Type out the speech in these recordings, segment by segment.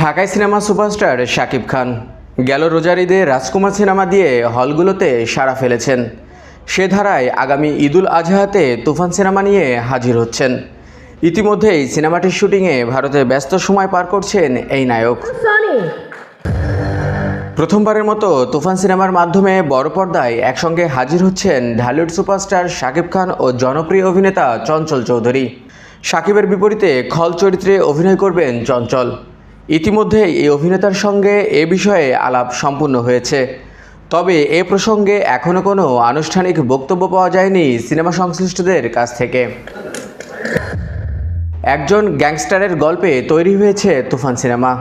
ঢাকায় cinema superstar Shakib খান। গেল রোজার ঈদে রাজকুমার সিনেমা দিয়ে হলগুলোতে সাড়া ফেলেছেন। সে ধারায় আগামী ঈদুল আজহাতে তুফান সিনেমা নিয়ে হাজির হচ্ছেন। ইতিমধ্যেই সিনেমাটির শুটিংয়ে ভারতে ব্যস্ত সময় পার করছেন এই নায়ক। প্রথমবারের মতো তুফান সিনেমার মাধ্যমে বড় পর্দায় একসঙ্গে হাজির হচ্ছেন ঢালিউড সুপারস্টার শাকিব খান ও জনপ্রিয় অভিনেতা চঞ্চল চৌধুরী। শাকিবের বিপরীতে খল চরিত্রে অভিনয় করবেন চঞ্চল। ইতিমধ্যেই এই অভিনেতার সঙ্গে এ বিষয়ে আলাপ সম্পূর্ণ হয়েছে। তবে এ প্রসঙ্গে এখনও কোনো আনুষ্ঠানিক বক্তব্য পাওয়া যায়নি সিনেমা সংশ্লিষ্টদের কাছ থেকে। একজন গ্যাংস্টারের গল্পে তৈরি হয়েছে তুফান সিনেমা,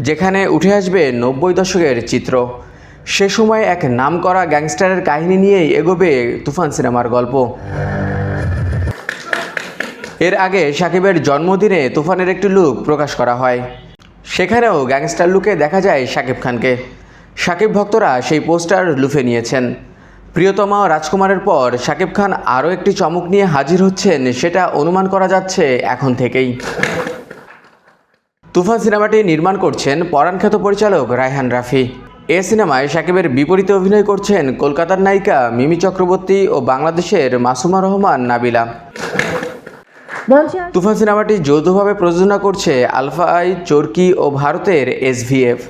যেখানে উঠে আসবে নব্বই দশকের চিত্র। সে সময় এক নামকরা গ্যাংস্টারের কাহিনী নিয়েই এগোবে তুফান সিনেমার গল্প। এর আগে সাকিবের জন্মদিনে তুফানের একটি লুক প্রকাশ করা হয়। সেখানেও গ্যাংস্টার লুকে দেখা যায় শাকিব খানকে। শাকিব ভক্তরা সেই পোস্টার লুফে নিয়েছেন। প্রিয়তমা রাজকুমারের পর শাকিব খান আরও একটি চমক নিয়ে হাজির হচ্ছেন, সেটা অনুমান করা যাচ্ছে এখন থেকেই। তুফান সিনেমাটি নির্মাণ করছেন পরাণখ্যাত পরিচালক রায়হান রাফি। এ সিনেমায় শাকিবের বিপরীতে অভিনয় করছেন কলকাতার নায়িকা মিমি চক্রবর্তী ও বাংলাদেশের মাসুমা রহমান নাবিলা। তুফান সিনেমাটি যৌথভাবে প্রযোজনা করছে আলফা আই চরকি ও ভারতের এসভিএফ।